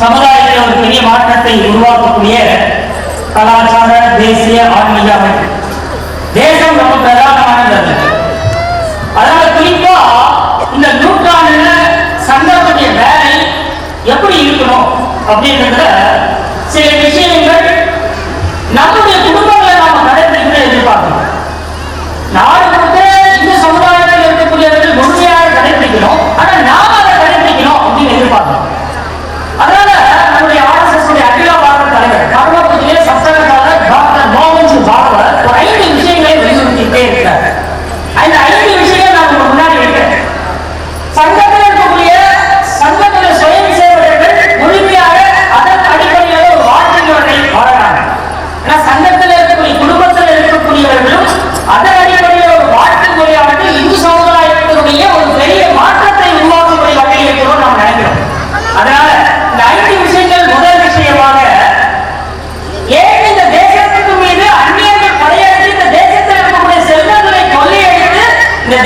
சமுதாயத்தில் ஒரு பெரிய மாற்றத்தை உருவாக்கக்கூடிய கலாச்சார தேசிய ஆன்மீக அமைப்பு. தேசம் ரொம்ப பிரதானமானது. அதனால குறிப்பா இந்த நூற்றாண்டுல சங்கத்துடைய வேலை எப்படி இருக்கணும் அப்படின்றத சில விஷயங்கள் நம்முடைய குடும்பங்களை நாம கடைபிடிக்கிற எதிர்பார்க்கணும். நாடு முழுக்க இந்த சமுதாயத்தில் இருக்கக்கூடியவர்கள் முழுமையாக கடைபிடிக்கணும். ஆனா நாம அதை கடைபிடிக்கணும் அப்படின்னு எதிர்பார்க்கணும் அதனால நம்முடைய ஆர்எஸ்எஸ் உடைய அகில பாரத தலைவர் கர்மபுத்திலே சப்தகத்தாளர் டாக்டர் மோகன்ஜி பாகவத் ஒரு ஐந்து விஷயங்களை வலியுறுத்திட்டே இருக்கிறார் அந்த ஐந்து விஷயங்கள் நான் உங்க முன்னாடி வைக்கிறேன் சங்கத்தில் இருக்கக்கூடிய சங்கத்தில் சுயம் சேவகர்கள் முழுமையாக அதன் அடிப்படையில் ஒரு வாழ்க்கையை வாழறாங்க ஆனா சங்கத்தில் இருக்கக்கூடிய குடும்பத்தில் இருக்கக்கூடியவர்களும் அதன் அடிப்படையில் ஒரு வாழ்க்கை முறையானது இந்து சமுதாயத்தினுடைய ஒரு பெரிய மாற்றத்தை உருவாக்கக்கூடிய வகையில் இருக்கிறோம் நாம் நினைக்கிறோம் அதனால இந்த ஐந்து விஷயங்கள் முதல் விஷயமாக ஏன் இந்த தேசத்துக்கு மீது அந்நியர்கள் படையெடுத்து இந்த தேசத்தில் இருக்கக்கூடிய செல்வங்களை கொள்ளையடித்து இந்த தேசத்தில் இருக்கக்கூடிய கலாச்சார பண்பாடு தர்மத்தின் அடிப்படையில் இருக்கக்கூடிய ஒரு வாழ்க்கை முறை சிதைத்தான் என்றால்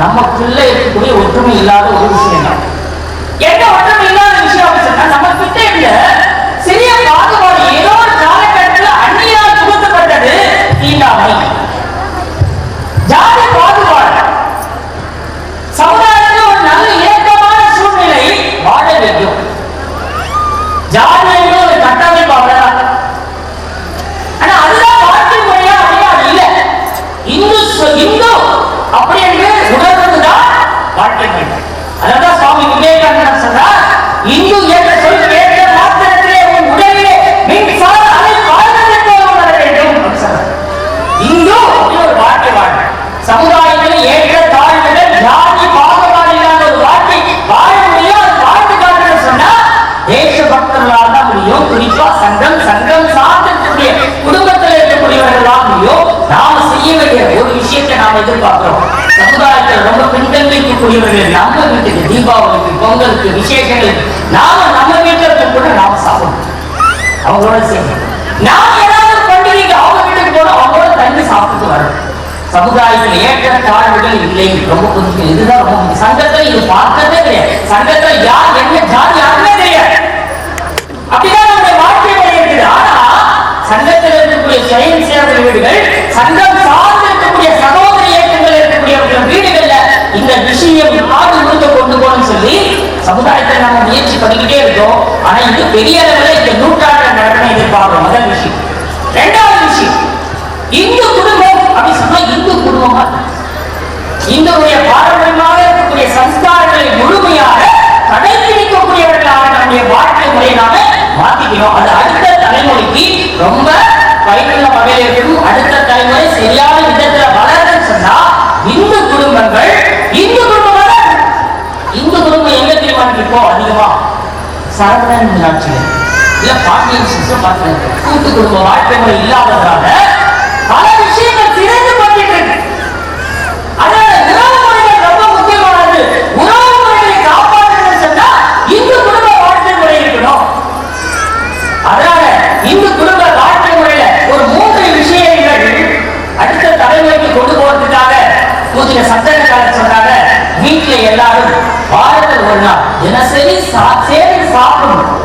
நமக்குள்ள இருக்கக்கூடிய ஒற்றுமை இல்லாத ஒரு விஷயம் தான் என்ன ஒற்றுமை இல்லாத விஷயம் அப்படின்னு சொன்னா நம்ம கிட்ட இல்ல சிறிய பாகுபாடு ஏதோ ஒரு காலகட்டத்தில் அந்நியால் புகுத்தப்பட்டது தீண்டாமை ஜாதி பாகுபாடு சமுதாயத்தில் ஒரு நல்ல இயக்கமான சூழ்நிலை வாழ வைக்கும் ஜாதி என்பது ஒரு கட்டமைப்பு அவ்வளவுதான் ஆனா அதுதான் வாழ்க்கை முறையா அப்படியே அது இல்ல இந்து அப்படி என்று வாழ்க்கை அதான் சுவாமி விவேகானந்தர் சொன்னார் இந்து ஏற்ற எதிர்பார்க்கிறோம். சமுதாயத்தில் ரொம்ப பின்தங்கிக்கக்கூடியவர்கள் நம்ம வீட்டுக்கு தீபாவளிக்கு பொங்கலுக்கு விசேஷங்களுக்கு நாம நம்ம வீட்டில் கூட நாம சாப்பிடணும். அவங்களோட சேர்ந்து. ஏதாவது பண்டிகைக்கு அவங்க வீட்டுக்கு போனோம் அவங்களோட சாப்பிட்டு வரணும். சமுதாயத்தில் ஏற்ற தாழ்வுகள் இல்லை. ரொம்ப கொஞ்சம் இதுதான் ரொம்ப இது பார்த்ததே கிடையாது. சங்கத்துல யார் என்ன ஜாதி யாருமே தெரியாது. அப்படிதான் நம்முடைய வாழ்க்கை இருக்குது. ஆனா சங்கத்தில் இருக்கக்கூடிய சுயம் வீடுகள் சங்கம் சார்ந்து இருக்கக்கூடிய சகோதர இயக்கங்கள் இருக்கக்கூடிய வீடுகள்ல இந்த விஷயம் காது முழுக்க கொண்டு போகணும்னு சமுதாயத்தை நம்ம முயற்சி பண்ணிக்கிட்டே இருக்கோம். ஆனா இது பெரிய அளவில் இந்த நூற்றாண்டு நடன எதிர்பார்க்கிறோம் முதல் விஷயம். ரெண்டாவது விஷயம் இந்து குடும்பம் அப்படி சொன்னா இந்து குடும்பமா? இந்துடைய பாரம்பரியமாக இருக்கக்கூடிய சம்ஸ்காரங்களை முழுமையாக கடைபிடிக்கக்கூடியவர்களாக நம்முடைய வாழ்க்கை முறையை நாம மாத்திக்கிறோம் அது அடுத்த தலைமுறைக்கு ரொம்ப பயனுள்ள வகையில் இருக்கணும் அடுத்த தலைமுறை சரியான விதத்துல வளருதுன்னு சொன்னா இந்து குடும்பங்கள் இந்து குடும்பம் வளரும். இந்து குடும்பம் எங்க தெரியுமா இருக்கு இப்போ அதிகமா சரவணன் மீனாட்சியில் இல்ல பாண்டியன் சிஸ்டம் கூட்டு குடும்ப வாழ்க்கை முறை இல்லாததுனால பல விஷயங்கள் சிறந்து பண்ணிட்டு இருக்கு. அதனால உறவு முறைகள் ரொம்ப முக்கியமானது. உறவு முறைகளை காப்பாற்றணும்னு சொன்னா இந்து குடும்ப வாழ்க்கை முறை இருக்கணும். அதனால இந்து குடும்ப வாழ்க்கை முறையில ஒரு மூன்று விஷயங்கள் அடுத்த தலைமுறைக்கு கொண்டு போறதுக்காக பூஜ்ய சந்தனக்காரர் சொன்னாங்க. வீட்டுல எல்லாரும் வாரத்தில் ஒரு நாள். தினசரி சேர்ந்து சாப்பிடணும்.